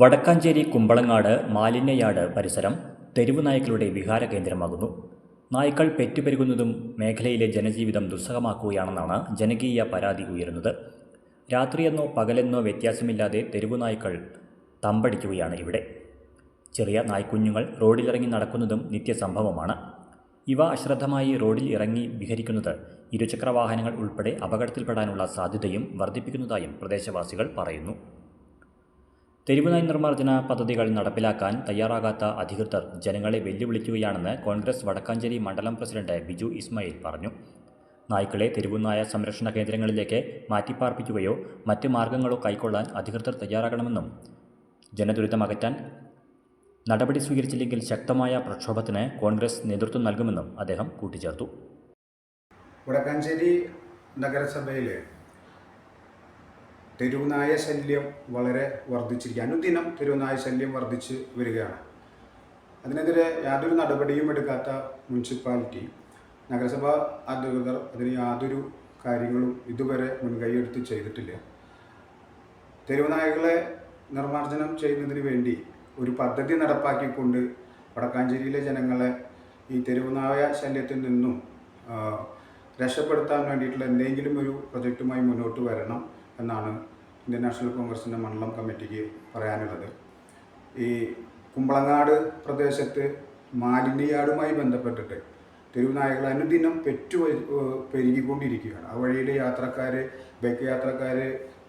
വടക്കാഞ്ചേരി കുമ്പളങ്ങാട് മാലിന്യയാട് പരിസരം തെരുവു നായ്ക്കളുടെ വിഹാര കേന്ദ്രമാകുന്നു. നായ്ക്കൾ പെറ്റുപെരുകുന്നതും മേഖലയിലെ ജനജീവിതം ദുസ്സഹമാക്കുകയാണെന്നാണ് ജനകീയ പരാതി ഉയരുന്നത്. രാത്രിയെന്നോ പകലെന്നോ വ്യത്യാസമില്ലാതെ തെരുവു നായ്ക്കൾ തമ്പടിക്കുകയാണ് ഇവിടെ. ചെറിയ നായ്ക്കുഞ്ഞുങ്ങൾ റോഡിലിറങ്ങി നടക്കുന്നതും നിത്യസംഭവമാണ്. ഇവ അശ്രദ്ധമായി റോഡിൽ ഇറങ്ങി വിഹരിക്കുന്നത് ഇരുചക്രവാഹനങ്ങൾ ഉൾപ്പെടെ അപകടത്തിൽപ്പെടാനുള്ള സാധ്യതയും വർദ്ധിപ്പിക്കുന്നതായും പ്രദേശവാസികൾ പറയുന്നു. തെരുവുനായ് നിർമ്മാർജന പദ്ധതികൾ നടപ്പിലാക്കാൻ തയ്യാറാകാത്ത അധികൃതർ ജനങ്ങളെ വെല്ലുവിളിക്കുകയാണെന്ന് കോൺഗ്രസ് വടക്കാഞ്ചേരി മണ്ഡലം പ്രസിഡന്റ് ബിജു ഇസ്മായിൽ പറഞ്ഞു. നായ്ക്കളെ തെരുവുനായ സംരക്ഷണ കേന്ദ്രങ്ങളിലേക്ക് മാറ്റിപ്പാർപ്പിക്കുകയോ മറ്റ് മാർഗങ്ങളോ കൈക്കൊള്ളാൻ അധികൃതർ തയ്യാറാകണമെന്നും ജനദുരിതം അകറ്റാൻ നടപടി സ്വീകരിച്ചില്ലെങ്കിൽ ശക്തമായ പ്രക്ഷോഭത്തിന് കോൺഗ്രസ് നേതൃത്വം നൽകുമെന്നും അദ്ദേഹം കൂട്ടിച്ചേർത്തു. വടക്കാഞ്ചേരി നഗരസഭയിൽ തെരുവുനായ ശല്യം വളരെ വർദ്ധിച്ചിരിക്കുക. അനുദിനം തെരുവുനായ ശല്യം വർദ്ധിച്ച് വരികയാണ്. അതിനെതിരെ യാതൊരു നടപടിയും എടുക്കാത്ത മുനിസിപ്പാലിറ്റി നഗരസഭാ അധികൃതർ അതിന് യാതൊരു കാര്യങ്ങളും ഇതുവരെ മുൻകൈയെടുത്ത് ചെയ്തിട്ടില്ല. തെരുവുനായകളെ നിർമ്മാർജനം ചെയ്യുന്നതിന് വേണ്ടി ഒരു പദ്ധതി നടപ്പാക്കിക്കൊണ്ട് വടക്കാഞ്ചേരിയിലെ ജനങ്ങളെ ഈ തെരുവുനായ ശല്യത്തിൽ നിന്നും രക്ഷപ്പെടുത്താൻ വേണ്ടിയിട്ടുള്ള എന്തെങ്കിലും ഒരു പ്രൊജക്റ്റുമായി മുന്നോട്ട് വരണം. എന്നാണ് ഇന്ത്യൻ നാഷണൽ കോൺഗ്രസിന്റെ മണ്ഡലം കമ്മിറ്റിക്ക് പറയാനുള്ളത്. ഈ കുമ്പളങ്ങാട് പ്രദേശത്ത് മാലിന്യയാടുമായി ബന്ധപ്പെട്ടിട്ട് തെരുവുനായകൾ അനുദിനം പെറ്റു പെരുകിക്കൊണ്ടിരിക്കുകയാണ്. ആ വഴിയിലെ യാത്രക്കാർ ബൈക്ക് യാത്രക്കാർ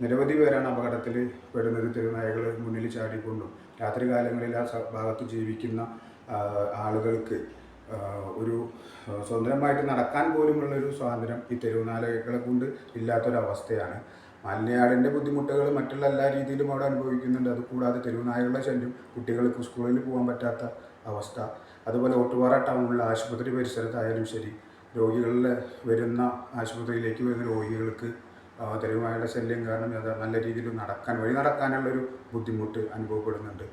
നിരവധി പേരാണ് അപകടത്തിൽ പെടുന്നത് തെരുവുനായകൾ മുന്നിൽ ചാടിക്കൊണ്ടും രാത്രികാലങ്ങളിൽ ആ ഭാഗത്ത് ജീവിക്കുന്ന ആളുകൾക്ക് ഒരു സ്വതന്ത്രമായിട്ട് നടക്കാൻ പോലുമുള്ള ഒരു സ്വാതന്ത്ര്യം ഈ തെരുവുനായകളെ കൊണ്ട് ഇല്ലാത്തൊരവസ്ഥയാണ്. മാലിന്യാടിന്റെ ബുദ്ധിമുട്ടുകൾ മറ്റുള്ള എല്ലാ രീതിയിലും അവിടെ അനുഭവിക്കുന്നുണ്ട്. അത് കൂടാതെ തെരുവുനായകളുടെ ശല്യം കുട്ടികൾക്ക് സ്കൂളിൽ പോകാൻ പറ്റാത്ത അവസ്ഥ അതുപോലെ ഒട്ടുപാറ ടൗണിലെ ആശുപത്രി പരിസരത്തായാലും ശരി രോഗികളിൽ വരുന്ന ആശുപത്രിയിലേക്ക് വരുന്ന രോഗികൾക്ക് തെരുവുനായകളുടെ ശല്യം കാരണം നല്ല രീതിയിൽ നടക്കാൻ വഴി നടക്കാനുള്ളൊരു ബുദ്ധിമുട്ട് അനുഭവപ്പെടുന്നുണ്ട്.